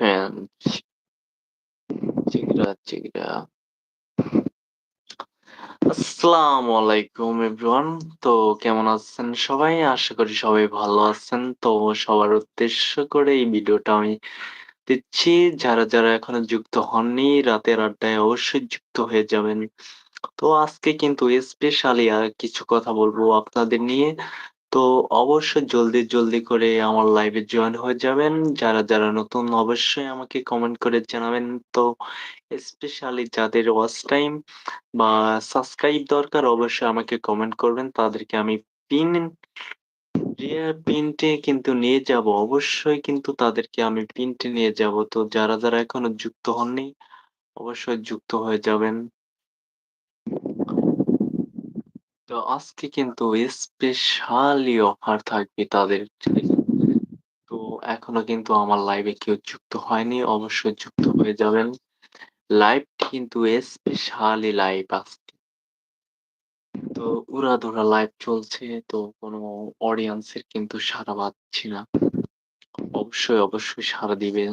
fan. Check it out, check it out. আসসালামু আলাইকুম everyone তো কেমন আছেন সবাই? আশা করি সবাই ভালো আছেন। তো সবার উদ্দেশ্য করে এই ভিডিওটা আমি দিচ্ছি। যারা যারা এখনও যুক্ত হননি রাতের আড্ডায় অবশ্যই যুক্ত হয়ে যাবেন। তো আজকে কিন্তু স্পেশালি আর কিছু কথা বলব আপনাদের নিয়ে। তো অবশ্যই জলদি জলদি করে আমার লাইভে জয়েন হয়ে যাবেন। যারা যারা নতুন, অবশ্যই আমাকে কমেন্ট করে জানাবেন। তো স্পেশালি যাদের ওয়াচ টাইম বা সাবস্ক্রাইব দরকার, অবশ্যই আমাকে কমেন্ট করবেন। তাদেরকে আমি পিন পিনটে কিন্তু নিয়ে যাব। অবশ্যই কিন্তু তাদেরকে আমি পিনটে নিয়ে যাব। তো যারা যারা এখনও যুক্ত হননি, অবশ্যই যুক্ত হয়ে যাবেন। তো আজকে কিন্তু স্পেশালি অফার থাকবে তাদের। তো এখনও কিন্তু আমার লাইভে কেউ যুক্ত হয়নি, অবশ্যই যুক্ত হয়ে যাবেন। লাইভ কিন্তু স্পেশালি লাইভ আজকে। তো উড়াধুরা লাইভ চলছে, তো কোনো অডিয়েন্সের কিন্তু সারা পাচ্ছি না। অবশ্যই অবশ্যই সাড়া দিবেন।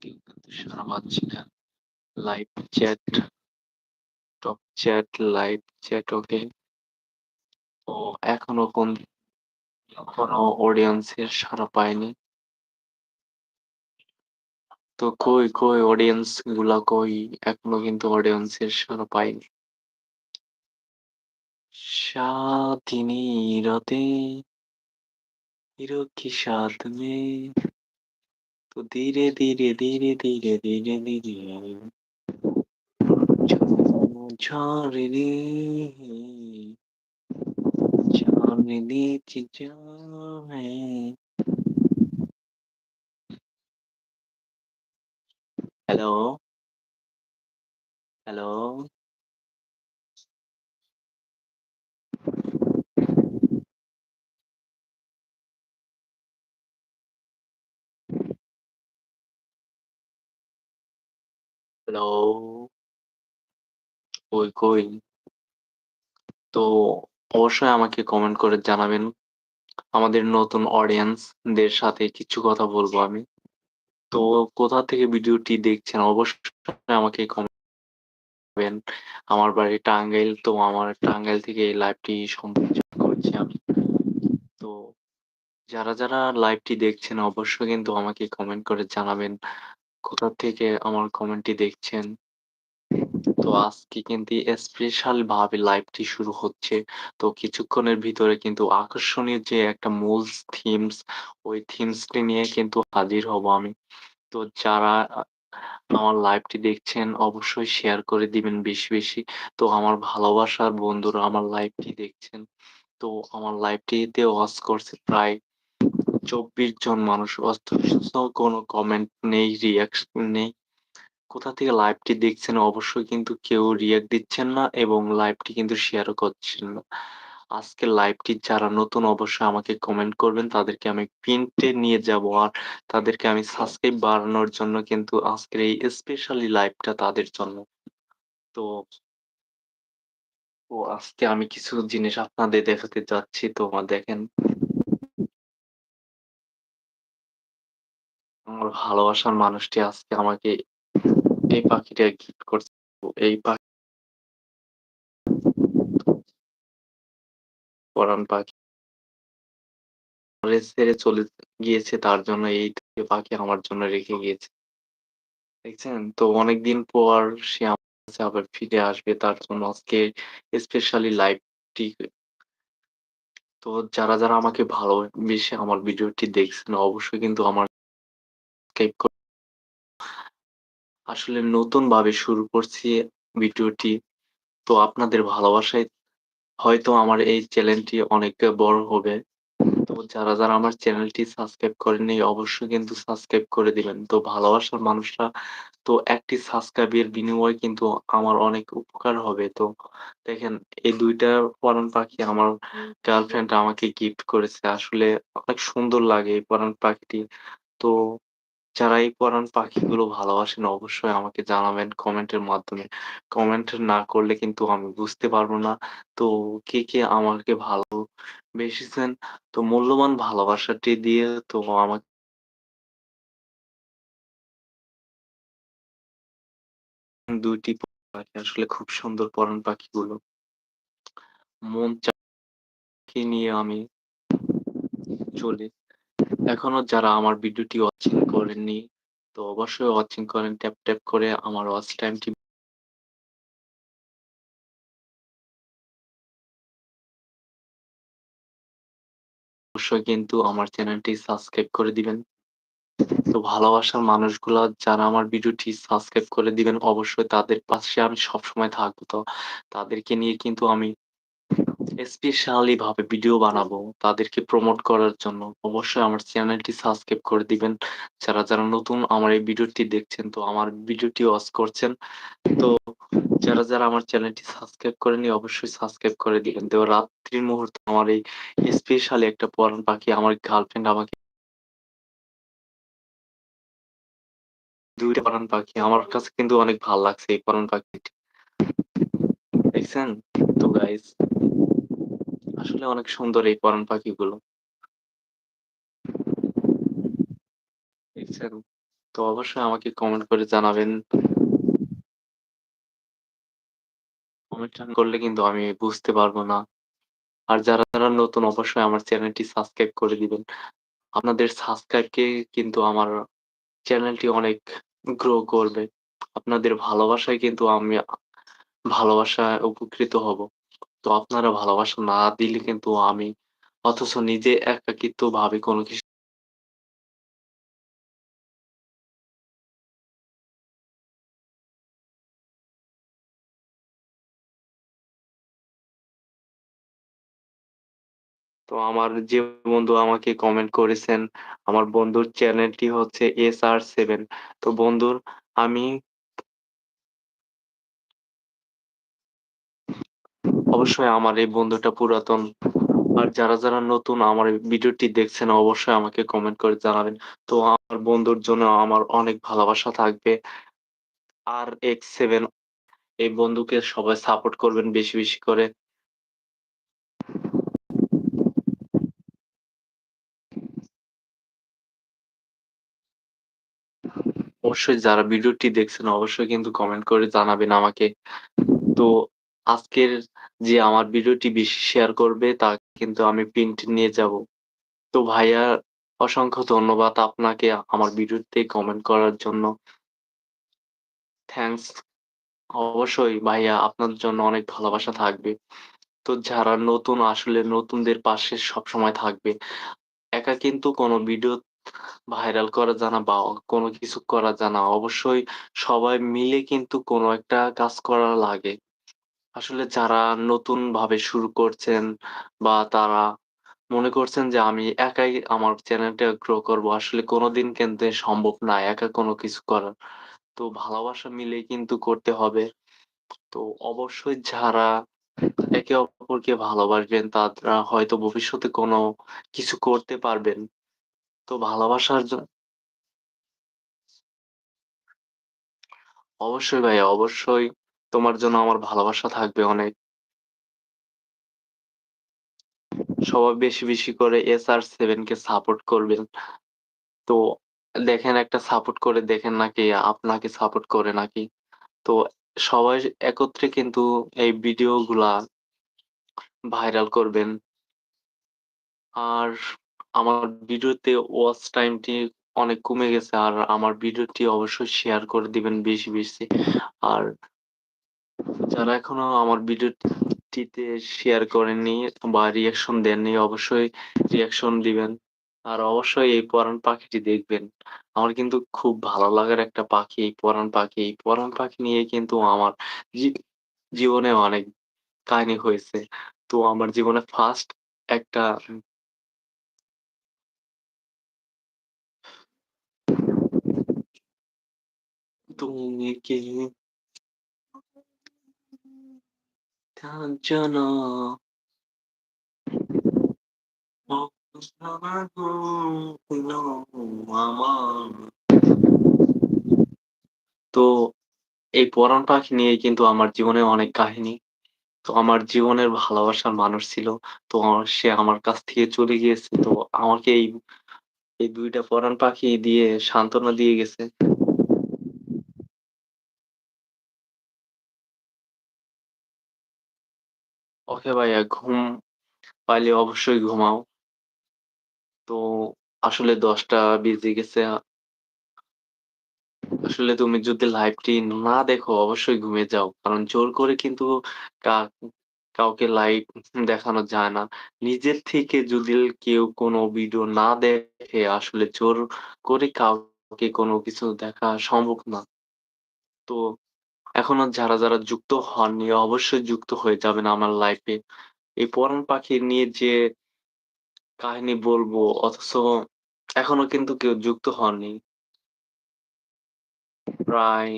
কিন্তু সাড়া পাচ্ছি না। Live chat top chat live chat okay ও এখনও কোন কোনো অডিয়েন্সের সাড়া পায়নি তো কই কই অডিয়েন্সগুলা কই? এখনও কিন্তু অডিয়েন্সের সাড়া পাইনি। সাদিনী রাতে হিরো কি মে তো ধীরে ধীরে ধীরে ধীরে ধীরে ধীরে। Johnny, Johnny needs. Hello, hello. Hello. কই কই? তো অবশ্যই আমাকে কমেন্ট করে জানাবেন। আমাদের নতুন অডিয়েন্স দের সাথে কিছু কথা বলব আমি। তো কোথা থেকে ভিডিওটি দেখছেন অবশ্যই আমাকে কমেন্ট আমার বাড়ি টাঙ্গাইল। তো আমার টাঙ্গাইল থেকে এই লাইভটি সম্প্রচার করছি আমি। তো যারা যারা লাইভটি দেখছেন অবশ্যই কিন্তু আমাকে কমেন্ট করে জানাবেন। কোথা থেকে আমার কমেন্টটি দেখছেন? তো আজকে কিন্তু স্পেশাল ভাবে লাইভটি শুরু হচ্ছে। তো কিছুক্ষণের ভিতরে কিন্তু আকর্ষণীয় যে একটা মূল থিমস ওই থিমসটি নিয়ে কিন্তু হাজির হব আমি। তো যারা আমার লাইভটি দেখছেন, অবশ্যই শেয়ার করে দিবেন বেশি বেশি। তো আমার ভালোবাসার বন্ধুরা আমার লাইভটি দেখছেন, তো আমার লাইভটিতে ওয়াচ করছে প্রায় চব্বিশ জন মানুষ। অথচ কোনো কমেন্ট নেই রিয়াকশন নেই। কোথা থেকে লাইভটি দেখছেন অবশ্যই কিন্তু কেউ রিয়াক্ট দিচ্ছেন না এবং লাইভটি কিন্তু শেয়ারও করছেন না। আজকের লাইভটি যারা নতুন অবশ্যই আমাকে কমেন্ট করবেন, তাদেরকে আমি প্রিন্টে নিয়ে যাব আর তাদেরকে আমি সাবস্ক্রাইব বাড়ানোর জন্য কিন্তু আজকের এই স্পেশালি লাইভটা তাদের জন্য। তো ও আজকে আমি কিছু জিনিস আপনাদের দেখাতে যাচ্ছি, তো দেখেন। আমার ভালোবাসার মানুষটি আজকে আমাকে এই পাখিটা গিফট করছে। এই পাখি পরাণ পাখি। ছেড়ে চলে গিয়েছে, তার জন্য এই পাখি আমার জন্য রেখে গিয়েছে। দেখছেন? তো অনেকদিন পর সে আমার কাছে আবার ফিরে আসবে, তার জন্য আজকে স্পেশালি লাইভটি তো যারা যারা আমাকে ভালোবেসে আমার ভিডিওটি দেখছেন, অবশ্যই কিন্তু আমার সাবস্ক্রাইব করে আসলে নতুন ভাবে শুরু করছি ভিডিওটি। তো আপনাদের ভালোবাসায় হয়তো আমার এই চ্যানেলটি অনেক বড় হবে। তো যারা যারা আমার চ্যানেলটি সাবস্ক্রাইব করেননি, অবশ্যই কিন্তু সাবস্ক্রাইব করে দিবেন। তো ভালোবাসার মানুষরা, তো একটি সাবস্ক্রাইবের বিনিময়ে কিন্তু আমার অনেক উপকার হবে। তো দেখেন, এই দুইটা পরাণ পাখি আমার গার্লফ্রেন্ড আমাকে গিফট করেছে। আসলে অনেক সুন্দর লাগে এই পরাণ পাখিটি। তো যারা এই পরাণ পাখিগুলো ভালোবাসেন অবশ্যই আমাকে জানাবেন কমেন্টের মাধ্যমে। কমেন্ট না করলে কিন্তু আমি বুঝতে পারব না। তো কে, কে আমাকে ভালোবেসেছেন তো মূল্যবান ভালোবাসাটি দিয়ে তো আমা দুইটি পাখি আসলে খুব সুন্দর পরাণ পাখিগুলো। মন চা নিয়ে আমি চলি। এখনও যারা আমার ভিডিওটি ওয়াচিং করেননি, তো অবশ্যই ওয়াচিং করেন। ট্যাপ, ট্যাপ করে আমার ওয়াচ টাইমটি অবশ্যই কিন্তু আমার চ্যানেলটি সাবস্ক্রাইব করে দিবেন। তো ভালোবাসার মানুষগুলা যারা আমার ভিডিওটি সাবস্ক্রাইব করে দিবেন, অবশ্যই তাদের পাশে আমি সবসময় থাকব। তো তাদেরকে নিয়ে কিন্তু আমি স্পেশালি ভাবে ভিডিও বানাবো তাদেরকে প্রমোট করার জন্য। অবশ্যই আমার চ্যানেলটি সাবস্ক্রাইব করে দিবেন। যারা, যারা নতুন আমার এই ভিডিওটি দেখছেন তো আমার ভিডিওটি ওয়াচ করছেন। তো যারা, যারা আমার চ্যানেলটি সাবস্ক্রাইব করেননি অবশ্যই সাবস্ক্রাইব করে দিবেন। তো রাত্রির মুহূর্তে আমার এই স্পেশালি একটা পরাণ পাখি আমার গার্লফ্রেন্ড আমাকে ২ টা পরাণ পাখি। আমার কাছে কিন্তু অনেক ভালো লাগছে এই পরাণ পাখিটি। দেখছেন? তো গাইস আসলে অনেক সুন্দর এই পরাণ পাখিগুলো। দেখছেন? তো অবশ্যই আমাকে কমেন্ট করে জানাবেন। কমেন্ট করলে কিন্তু আমি বুঝতে পারব না। আর যারা, যারা নতুন অবশ্যই আমার চ্যানেলটি সাবস্ক্রাইব করে দিবেন। আপনাদের সাবস্ক্রাইবকে কিন্তু আমার চ্যানেলটি অনেক গ্রো করবে। আপনাদের ভালোবাসায় কিন্তু আমি ভালোবাসায় উপকৃত হব। তো আপনারা ভালোবাসা না দিলে কিন্তু আমি অথচ নিজে একাকিত্ব ভাবে কোনো কিছু তো আমার যে বন্ধু আমাকে কমেন্ট করেছেন, আমার বন্ধুর চ্যানেলটি হচ্ছে এস আর সেভেন তো বন্ধুর আমি অবশ্যই আমার এই বন্ধুটা পুরাতন। আর যারা, যারা নতুন আমার ভিডিওটি দেখছেন অবশ্যই আমাকে কমেন্ট করে জানাবেন। তো আমার বন্ধুর জন্য আমার অনেক ভালোবাসা থাকবে। আর এক্স সেভেন এই বন্ধুকে সবাই সাপোর্ট করবেন বেশি, বেশি করে। অবশ্যই যারা ভিডিওটি দেখছেন অবশ্যই কিন্তু কমেন্ট করে জানাবেন আমাকে। তো আজকের যে আমার ভিডিওটি বেশি শেয়ার করবে তাকে কিন্তু আমি প্রিন্ট নিয়ে যাব। তো ভাইয়া, অসংখ্য ধন্যবাদ আপনাকে আমার ভিডিওতে কমেন্ট করার জন্য। থ্যাংকস। অবশ্যই ভাইয়া, আপনার জন্য অনেক ভালোবাসা থাকবে। তো যারা নতুন, আসলে নতুনদের পাশে সবসময় থাকবে। একা কিন্তু কোনো ভিডিও ভাইরাল করা জানা বা কোনো কিছু করা জানা, অবশ্যই সবাই মিলে কিন্তু কোনো একটা কাজ করা লাগে। আসলে যারা নতুনভাবে শুরু করছেন বা তারা মনে করছেন যে আমি একাই আমার চ্যানেলটা গ্রো করব। আসলে কোনোদিন কিন্তু সম্ভব না একা কোনো কিছু করা। তো ভালোবাসা মিলেই কিন্তু করতে হবে। তো অবশ্যই যারা একে অপরকে ভালোবাসবেন, তারা হয়তো ভবিষ্যতে কোনো কিছু করতে পারবেন। তো ভালোবাসার জ অবশ্যই ভাইয়া, অবশ্যই তোমার জন্য আমার ভালোবাসা থাকবে অনেক। সবাই বেশি, বেশি করে এস আর সেভেন কে সাপোর্ট করবেন। তো দেখেন একটা সাপোর্ট করে দেখেন নাকি আপনাকে সাপোর্ট করে নাকি। তো সবাই একত্রে কিন্তু এই ভিডিও গুলা ভাইরাল করবেন। আর আমার ভিডিওতে ওয়াচ টাইমটি অনেক কমে গেছে। আর আমার ভিডিওটি অবশ্যই শেয়ার করে দিবেন বেশি, বেশি। আর যারা এখনও আমার ভিডিওটিতে শেয়ার করেননি বা রিঅ্যাকশন দেননি, অবশ্যই রিঅ্যাকশন দিবেন। আর অবশ্যই এই পরাণ পাখিটি দেখবেন। আমার কিন্তু খুব ভালো লাগার একটা পাখি এই পরাণ পাখি। এই পরাণ পাখি নিয়ে কিন্তু আমার জীবনে অনেক কাহিনী হয়েছে। তো আমার জীবনে ফার্স্ট একটা তুমি কি কাঞ্চনা তো এই পরাণ পাখি নিয়ে কিন্তু আমার জীবনে অনেক কাহিনী। তো আমার জীবনের ভালোবাসার মানুষ ছিল। তো সে আমার কাছ থেকে চলে গিয়েছে। তো আমাকে এই, এই ২ টা পরাণ পাখি দিয়ে সান্ত্বনা দিয়ে গেছে। ওকে ভাইয়া ঘুম পাইলে অবশ্যই ঘুমাও। তো আসলে ১০টা বেজে গেছে। আসলে তুমি যদি লাইভটি না দেখো, অবশ্যই ঘুমিয়ে যাও। কারণ জোর করে কিন্তু কা, কাউকে লাইভ দেখানো যায় না। নিজের থেকে যদি কেউ কোনো ভিডিও না দেখে, আসলে জোর করে কাউকে কোনো কিছু দেখা সম্ভব না। তো এখনও যারা, যারা যুক্ত হননি অবশ্যই যুক্ত হয়ে যাবেন আমার লাইফে এই পরাণ পাখি নিয়ে যে কাহিনী বলব অথচ এখনও কিন্তু কেউ যুক্ত হননি। প্রায়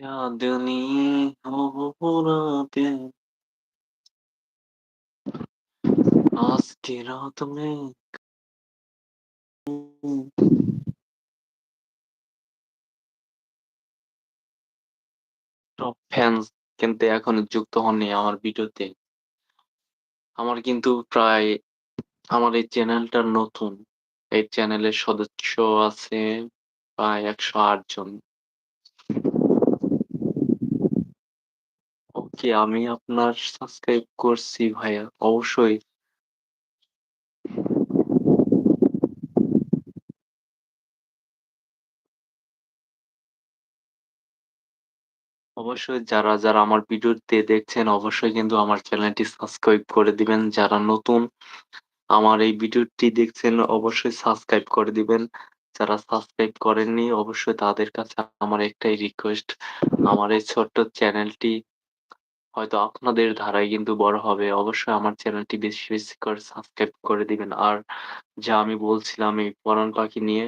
চাঁদনি হব রাতে আজ কি রাত মে টপ ফ্যান্স কিন্তু এখন যুক্ত হননি আমার ভিডিওতে। আমার কিন্তু প্রায় আমার এই চ্যানেলটা নতুন। এই চ্যানেলের সদস্য আছে প্রায় একশো আট জন। ওকে, আমি আপনার সাবস্ক্রাইব করছি ভাইয়া অবশ্যই। অবশ্যই যারা, যারা আমার ভিডিওতে দেখছেন অবশ্যই কিন্তু আমার চ্যানেলটি সাবস্ক্রাইব করে দিবেন। যারা নতুন আমার এই ভিডিওটি দেখছেন অবশ্যই সাবস্ক্রাইব করে দিবেন। যারা সাবস্ক্রাইব করেননি অবশ্যই তাদের কাছে আমার একটাই রিকোয়েস্ট আমার এই ছোট্ট চ্যানেলটি হয়তো আপনাদের ধারায় কিন্তু বড় হবে। অবশ্যই আমার চ্যানেলটি বেশি, বেশি করে সাবস্ক্রাইব করে দিবেন। আর যা আমি বলছিলাম এই পরাণ পাখি নিয়ে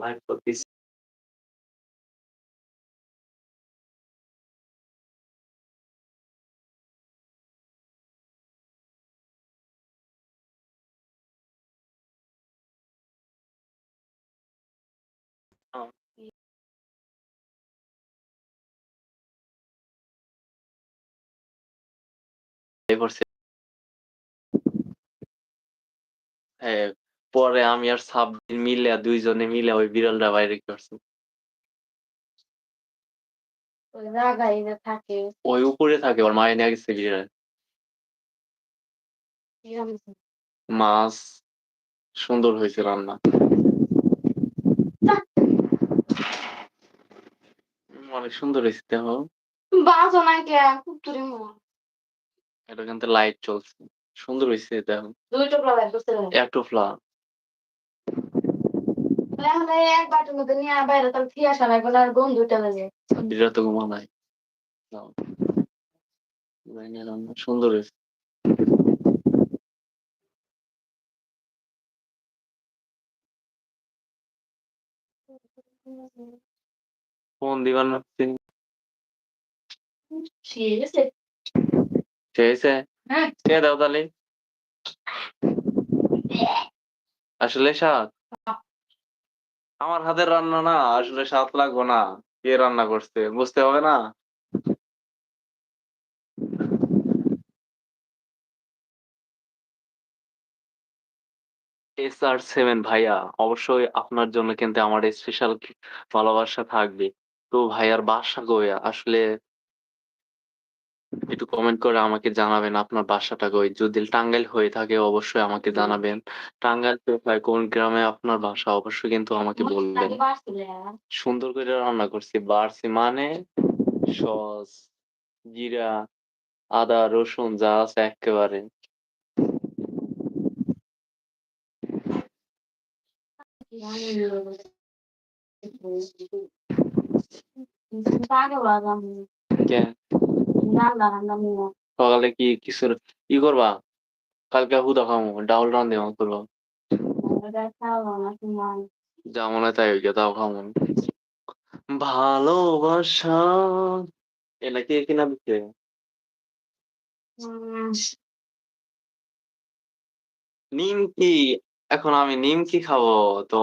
লাইভ করতেছি। হ্যাঁ, পরে আমি আর সাব্বির মিলে ২ জনে মিলে ওই বিড়ালটা বাইরে করছি। ওই উপরে থাকে ওর মায়ে নিয়ে গেছে বিড়াল। মাছ সুন্দর হয়েছে রান্না। অনেক সুন্দর হয়েছে দেখো। বাজো না কে কুত্তুরি মো এটা কিন্তু লাইট চলছে সুন্দর হয়েছে দেখো। দুই টুকরা লাইট করতে এটোফ্লা তাহলে এক বাটির মধ্যে নিয়ে বাইরে তাহলে ঠিক আসা লাগবে না আর গন্ধ উঠে লাগে তো। রান্না সুন্দর হয়েছে। ফোন দিবার। ঠিক আছে ঠিক আছে? দাও তাহলে। আসলে স্বাদ? আমার হাতের রান্না না আসলে স্বাদ লাগবো না। কে রান্না করছে বুঝতে হবে না? SR7 ভাইয়া অবশ্যই আপনার জন্য কিন্তু আমার স্পেশাল ভালোবাসা থাকবে। তো ভাইয়ার বাসা কই? আসলে একটু কমেন্ট করে আমাকে জানাবেন আপনার বাসাটা কই। যদি টাঙ্গাইল হয়ে থাকে অবশ্যই আমাকে জানাবেন। টাঙ্গাইল কোথায় কোন গ্রামে আপনার বাসা অবশ্যই কিন্তু আমাকে বলবেন। সুন্দর করে রান্না করছি। বাড়ছি মানে সস জিরা আদা রসুন যা আছে একেবারে। আগে বাজাম কে রান্না সকালে কি কিছু ই করবা? কালকে হুদা খামো ডাউল রান্ধে করব। খাওয়া না সময় যা মনে হয় তাই হইগে তাও খামো। ভালোবাসা। এটা কে কিনা দিচ্ছে নিমকি এখন আমি নিমকি খাব তো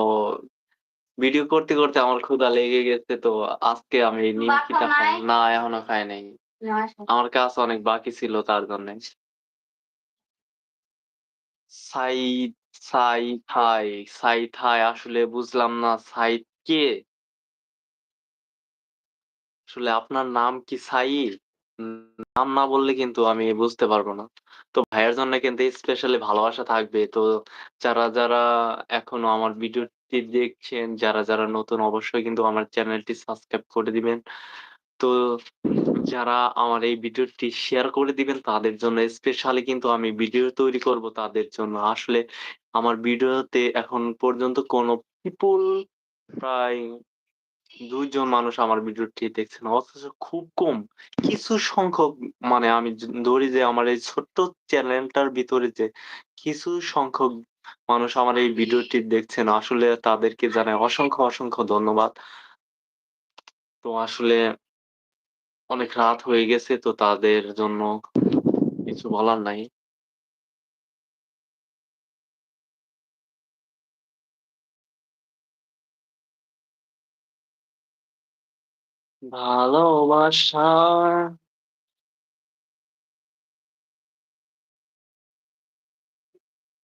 ভিডিও করতে করতে আমার ক্ষুধা লেগে গেছে তো আজকে আমি নিমকিটা? খাব না এখনও খাই নাই। আমার কাজ অনেক বাকি ছিল তার জন্য। সাই সাই থাই সাই থাই আসলে বুঝলাম না, সাই কে? আসলে আপনার নাম কি সাই? নাম না বললে কিন্তু আমি বুঝতে পারব না। তো ভাইয়ের জন্য কিন্তু স্পেশালি ভালোবাসা থাকবে। তো যারা যারা এখনও আমার ভিডিওটি দেখছেন, যারা যারা নতুন অবশ্যই কিন্তু আমার চ্যানেলটি সাবস্ক্রাইব করে দিবেন। তো যারা আমার এই ভিডিওটি শেয়ার করে দিবেন, তাদের জন্য স্পেশালি কিন্তু আমি ভিডিও তৈরি করব তাদের জন্য। আসলে আমার ভিডিওতে এখন পর্যন্ত কোনো পিপুল প্রায় দুইজন মানুষ আমার ভিডিওটি দেখছেন, অথচ খুব কম। কিছু সংখ্যক মানে আমি ধরি যে আমার এই ছোট্ট চ্যানেলটার ভিতরে যে কিছু সংখ্যক মানুষ আমার এই ভিডিওটি দেখছেন, আসলে তাদেরকে জানাই অসংখ্য অসংখ্য ধন্যবাদ। তো আসলে অনেক রাত হয়ে গেছে, তো তাদের জন্য কিছু বলার নাই। ভালোবাসা।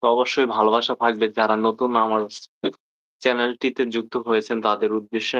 তো অবশ্যই ভালোবাসা থাকবে যারা নতুন আমার চ্যানেলটিতে যুক্ত হয়েছেন তাদের উদ্দেশ্যে।